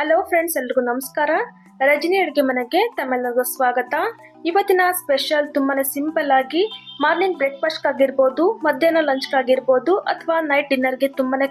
Hello friends ಎಲ್ರಿಗೂ ನಮಸ್ಕಾರ. ರಜನಿ ಅಡುಗೆ ಮನೆಗೆ ತಮ್ಮೆಲ್ಲರಿಗೂ ಸ್ವಾಗತ. ಇವತ್ತಿನ ಸ್ಪೆಷಲ್ ತುಂಬಾನೇ ಸಿಂಪಲ್ ಆಗಿ ಮಾರ್ನಿಂಗ್ ಬ್ರೇಕ್ಫಾಸ್ಟ್ ಆಗಿರ್ಬೋದು ಮಧ್ಯಾಹ್ನ ಲಂಚ್ ಆಗಿರ್ಬೋದು ಅಥವಾ ನೈಟ್ ಡಿನ್ನರ್ಗೆ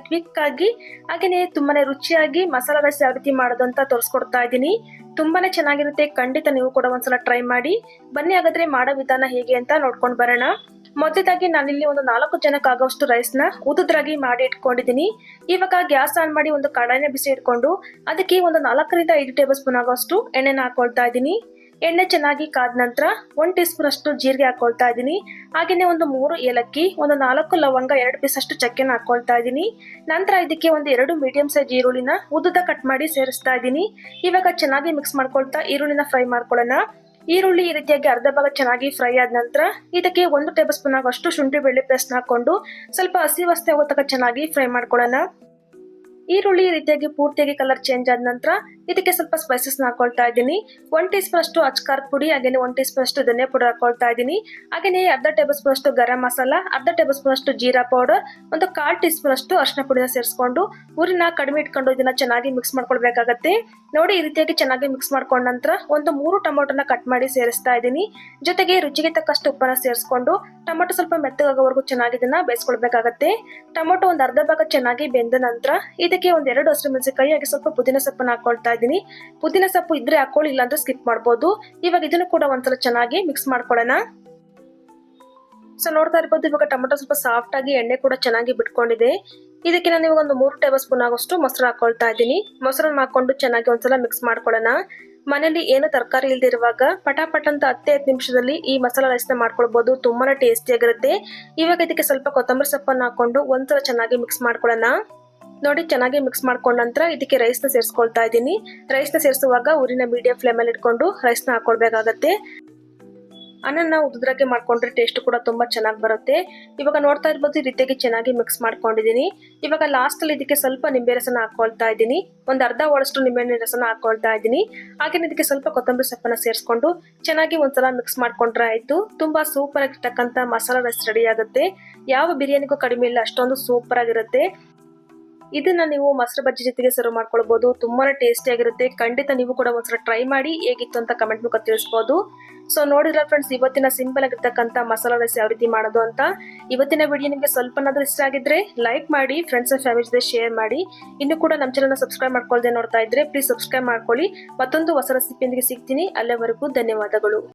ಕ್ವಿಕ್ ಆಗಿ ಹಾಗೆಯೇ ತುಂಬಾನೇ ರುಚಿಯಾಗಿ ಮಸಾಲ ದೋಸೆ ಯಾವ ರೀತಿ ಮಾಡೋದು ಅಂತ ತೋರಿಸ್ಕೊಡ್ತಾ ಇದ್ದೀನಿ. ತುಂಬಾನೇ ಚೆನ್ನಾಗಿರುತ್ತೆ, ಖಂಡಿತ ನೀವು ಕೂಡ ಒಂದ್ಸಲ ಟ್ರೈ ಮಾಡಿ. ಬನ್ನಿ ಹಾಗಾದ್ರೆ ಮಾಡೋ ವಿಧಾನ ಹೇಗೆ ಅಂತ ನೋಡ್ಕೊಂಡು ಬರೋಣ. ಮೊದಲಾಗಿ ನಾನಿಲ್ಲಿ ಒಂದು ನಾಲ್ಕು ಜನಕ್ಕಾಗೋಷ್ಟು ರೈಸ್ನ ಉದುದ್ರಾಗಿ ಮಾಡಿ ಇಟ್ಕೊಂಡಿದ್ದೀನಿ. ಇವಾಗ ಗ್ಯಾಸ್ ಆನ್ ಮಾಡಿ ಒಂದು ಕಡಾಯಿನ ಬಿಸಿ ಇಟ್ಕೊಂಡು ಅದಕ್ಕೆ ಒಂದು ನಾಲ್ಕರಿಂದ ಐದು ಟೇಬಲ್ ಸ್ಪೂನ್ ಆಗೋಷ್ಟು ಎಣ್ಣೆನ ಹಾಕೊಳ್ತಾ ಇದ್ದೀನಿ. ಎಣ್ಣೆ ಚೆನ್ನಾಗಿ ಕಾದ ನಂತರ ಒನ್ ಟೀ ಸ್ಪೂನ್ ಅಷ್ಟು ಜೀರಿಗೆ ಹಾಕೊಳ್ತಾ ಇದ್ದೀನಿ. ಹಾಗೆಯೇ ಒಂದು ಮೂರು ಏಲಕ್ಕಿ, ಒಂದು ನಾಲ್ಕು ಲವಂಗ, ಎರಡು ಪೀಸ್ ಅಷ್ಟು ಚಕ್ಕೆನ ಹಾಕೊಳ್ತಾ ಇದ್ದೀನಿ. ನಂತರ ಇದಕ್ಕೆ ಒಂದು ಎರಡು ಮೀಡಿಯಂ ಸೈಜ್ ಈರುಳ್ಳಿನ ಉದ್ದುದ ಕಟ್ ಮಾಡಿ ಸೇರಿಸ್ತಾ ಇದ್ದೀನಿ. ಇವಾಗ ಚೆನ್ನಾಗಿ ಮಿಕ್ಸ್ ಮಾಡ್ಕೊಳ್ತಾ ಈರುಳ್ಳಿನ ಫ್ರೈ ಮಾಡ್ಕೊಳ್ಳೋಣ. ಈರುಳ್ಳಿ ಈ ರೀತಿಯಾಗಿ ಅರ್ಧ ಭಾಗ ಚೆನ್ನಾಗಿ ಫ್ರೈ ಆದ ನಂತರ ಇದಕ್ಕೆ ಒಂದು ಟೇಬಲ್ ಸ್ಪೂನ್ ಆಗುವಷ್ಟು ಶುಂಠಿ ಬೆಳ್ಳಿ ಪೇಸ್ಟ್ ಹಾಕೊಂಡು ಸ್ವಲ್ಪ ಹಸಿ ವಸ್ತೆ ಆಗೋ ತನಕ ಚೆನ್ನಾಗಿ ಫ್ರೈ ಮಾಡ್ಕೊಳ್ಳೋಣ. ಈರುಳ್ಳಿ ಈ ರೀತಿಯಾಗಿ ಪೂರ್ತಿಯಾಗಿ ಕಲರ್ ಚೇಂಜ್ ಆದ ನಂತರ ಇದಕ್ಕೆ ಸ್ವಲ್ಪ ಸ್ಪೈಸಸ್ ಹಾಕೊಳ್ತಾ ಇದ್ದೀನಿ. ಒನ್ ಟೀ ಸ್ಪೂನ್ ಅಷ್ಟು ಅಚ್ಕಾರ್ ಪುಡಿ, ಹಾಗೇನೆ ಒನ್ ಟೀ ಸ್ಪೂನ್ ಅಷ್ಟು ಧನಿಯಾ ಪುಡಿ ಹಾಕೊಳ್ತಾ ಇದ್ದೀನಿ. ಹಾಗೇನೆ ಅರ್ಧ ಟೇಬಲ್ ಸ್ಪೂನ್ ಅಷ್ಟು ಗರಂ ಮಸಾಲ, ಅರ್ಧ ಟೇಬಲ್ ಸ್ಪೂನ್ ಅಷ್ಟು ಜೀರಾ ಪೌಡರ್ ಒಂದು ಕಾಲ್ ಟೀ ಸ್ಪೂನ್ ಅಷ್ಟು ಅರ್ಶಿನ ಪುಡಿನ ಸೇರಿಸ್ಕೊಂಡು ಊರಿನ ಕಡಿಮೆ ಇಟ್ಕೊಂಡು ಇದನ್ನ ಚೆನ್ನಾಗಿ ಮಿಕ್ಸ್ ಮಾಡ್ಕೊಳ್ಬೇಕಾಗತ್ತೆ. ನೋಡಿ, ಈ ರೀತಿಯಾಗಿ ಚೆನ್ನಾಗಿ ಮಿಕ್ಸ್ ಮಾಡ್ಕೊಂಡ ನಂತರ ಒಂದು ಮೂರು ಟೊಮೊಟೊನ ಕಟ್ ಮಾಡಿ ಸೇರಿಸ್ತಾ ಇದ್ದೀನಿ. ಜೊತೆಗೆ ರುಚಿಗೆ ತಕ್ಕಷ್ಟು ಉಪ್ಪನ್ನ ಸೇರಿಸ್ಕೊಂಡು ಟೊಮೊಟೊ ಸ್ವಲ್ಪ ಮೆತ್ತಗಾಗೋವರೆಗೂ ಚೆನ್ನಾಗಿ ಇದನ್ನ ಬೇಯಿಸ್ಕೊಳ್ಬೇಕಾಗತ್ತೆ. ಟೊಮೊಟೊ ಒಂದು ಅರ್ಧ ಭಾಗ ಚೆನ್ನಾಗಿ ಬೆಂದ ನಂತರ ಇದಕ್ಕೆ ಒಂದೆರಡು ಹಸಿರು ಮೆಣಸಿನಕಾಯಿ, ಹಾಗೆ ಸ್ವಲ್ಪ ಪುದೀನ ಸೊಪ್ಪನ್ನ ಹಾಕೊಳ್ತಾ ಇದ್ದೀನಿ ಪುದೀನ ಸೊಪ್ಪು ಇದ್ರೆ ಹಾಕೊಳ್ಳಿ ಇಲ್ಲಾಂದ್ರೆ ಸ್ಕಿಪ್ ಮಾಡ್ಬೋದು. ಇವಾಗ ಇದನ್ನು ಕೂಡ ಒಂದ್ಸಲ ಚೆನ್ನಾಗಿ ಮಿಕ್ಸ್ ಮಾಡ್ಕೊಳ್ಳೋಣ. ಸೊ ನೋಡ್ತಾ ಇರ್ಬೋದು, ಇವಾಗ ಟೊಮೊಟೊ ಸ್ವಲ್ಪ ಸಾಫ್ಟ್ ಆಗಿ ಎಣ್ಣೆ ಕೂಡ ಚೆನ್ನಾಗಿ ಬಿಟ್ಕೊಂಡಿದೆ. ಇದಕ್ಕೆ ನಾನು ಇವಾಗ ಒಂದು ಮೂರು ಟೇಬಲ್ ಸ್ಪೂನ್ ಆಗೋಷ್ಟು ಮೊಸರು ಹಾಕೊಳ್ತಾ ಇದ್ದೀನಿ. ಮೊಸರನ್ನ ಹಾಕೊಂಡು ಚೆನ್ನಾಗಿ ಒಂದ್ಸಲ ಮಿಕ್ಸ್ ಮಾಡ್ಕೊಳ್ಳೋಣ. ಮನೇಲಿ ಏನು ತರಕಾರಿ ಇಲ್ದಿರುವಾಗ ಪಟಾಪಟ್ ಅಂತ ಹತ್ತೇ ಹತ್ತು ನಿಮಿಷದಲ್ಲಿ ಈ ಮಸಾಲ ರೈಸ್ನ ಮಾಡ್ಕೊಳ್ಬಹುದು ತುಂಬಾನೇ ಟೇಸ್ಟಿ ಆಗಿರುತ್ತೆ. ಇವಾಗ ಇದಕ್ಕೆ ಸ್ವಲ್ಪ ಕೊತ್ತಂಬರಿ ಸೊಪ್ಪನ್ನು ಹಾಕೊಂಡು ಒಂದ್ಸಲ ಚೆನ್ನಾಗಿ ಮಿಕ್ಸ್ ಮಾಡ್ಕೊಳ್ಳೋಣ. ನೋಡಿ, ಚೆನ್ನಾಗಿ ಮಿಕ್ಸ್ ಮಾಡ್ಕೊಂಡ ನಂತರ ಇದಕ್ಕೆ ರೈಸ್ನ ಸೇರಿಸ್ಕೊಳ್ತಾ ಇದ್ದೀನಿ. ರೈಸ್ನ ಸೇರಿಸುವಾಗ ಊರಿನ ಮೀಡಿಯಂ ಫ್ಲೇಮಲ್ಲಿ ಇಟ್ಕೊಂಡು ರೈಸ್ನ ಹಾಕೊಳ್ಬೇಕಾಗತ್ತೆ. ಅನ್ನನ ಉದ್ರಾಗೆ ಮಾಡ್ಕೊಂಡ್ರೆ ಟೇಸ್ಟ್ ಕೂಡ ತುಂಬಾ ಚೆನ್ನಾಗಿ ಬರುತ್ತೆ. ಇವಾಗ ನೋಡ್ತಾ ಇರ್ಬೋದು, ಈ ರೀತಿಯಾಗಿ ಚೆನ್ನಾಗಿ ಮಿಕ್ಸ್ ಮಾಡ್ಕೊಂಡಿದ್ದೀನಿ. ಇವಾಗ ಲಾಸ್ಟ್ ಅಲ್ಲಿ ಇದಕ್ಕೆ ಸ್ವಲ್ಪ ನಿಂಬೆ ರಸನ ಹಾಕೊಳ್ತಾ ಇದ್ದೀನಿ. ಒಂದು ಅರ್ಧ ಒಳಷ್ಟು ನಿಂಬೆಹಣ್ಣಿನ ರಸನ ಹಾಕೊಳ್ತಾ ಇದ್ದೀನಿ. ಹಾಗೆ ಇದಕ್ಕೆ ಸ್ವಲ್ಪ ಕೊತ್ತಂಬರಿ ಸೊಪ್ಪನ್ನ ಸೇರಿಸ್ಕೊಂಡು ಚೆನ್ನಾಗಿ ಒಂದ್ಸಲ ಮಿಕ್ಸ್ ಮಾಡ್ಕೊಂಡ್ರೆ ಆಯ್ತು. ತುಂಬಾ ಸೂಪರ್ ಆಗಿರ್ತಕ್ಕಂಥ ಮಸಾಲ ರೈಸ್ ರೆಡಿ ಆಗುತ್ತೆ. ಯಾವ ಬಿರಿಯಾನಿಗೂ ಕಡಿಮೆ ಇಲ್ಲ, ಅಷ್ಟೊಂದು ಸೂಪರ್ ಆಗಿರುತ್ತೆ. ಇದನ್ನ ನೀವು ಮೊಸರು ಬಜ್ಜಿ ಜೊತೆಗೆ ಸರ್ವ್ ಮಾಡ್ಕೊಳ್ಬಹುದು ತುಂಬಾನೇ ಟೇಸ್ಟಿ ಆಗಿರುತ್ತೆ. ಖಂಡಿತ ನೀವು ಕೂಡ ಒಂದ್ಸಲ ಟ್ರೈ ಮಾಡಿ ಹೇಗಿತ್ತು ಅಂತ ಕಮೆಂಟ್ ಮೂಲಕ ತಿಳಿಸಬಹುದು ಸೊ ನೋಡಿದ್ರ ಫ್ರೆಂಡ್ಸ್ ಇವತ್ತಿನ ಸಿಂಪಲ್ ಆಗಿರ್ತಕ್ಕಂಥ ಮಸಾಲಾ ರೈಸ್ ಯಾವ ರೀತಿ ಮಾಡೋದು ಅಂತ. ಇವತ್ತಿನ ವಿಡಿಯೋ ನಿಮಗೆ ಸ್ವಲ್ಪನಾದ್ರೂ ಇಷ್ಟ ಆಗಿದ್ರೆ ಲೈಕ್ ಮಾಡಿ ಫ್ರೆಂಡ್ಸ್ ಅಂಡ್ ಫ್ಯಾಮಿಲಿ ಜೊತೆ ಶೇರ್ ಮಾಡಿ. ಇನ್ನು ಕೂಡ ನಮ್ಮ ಚಾನಲ್ನ ಸಬ್ಸ್ಕ್ರೈಬ್ ಮಾಡ್ಕೊಳ್ಳದೆ ನೋಡ್ತಾ ಇದ್ರೆ ಪ್ಲೀಸ್ ಸಬ್ಸ್ಕ್ರೈಬ್ ಮಾಡ್ಕೊಳ್ಳಿ. ಮತ್ತೊಂದು ಹೊಸ ರೆಸಿಪಿಯೊಂದಿಗೆ ಸಿಗ್ತೀನಿ. ಅಲ್ಲಿವರೆಗೂ ಧನ್ಯವಾದಗಳು.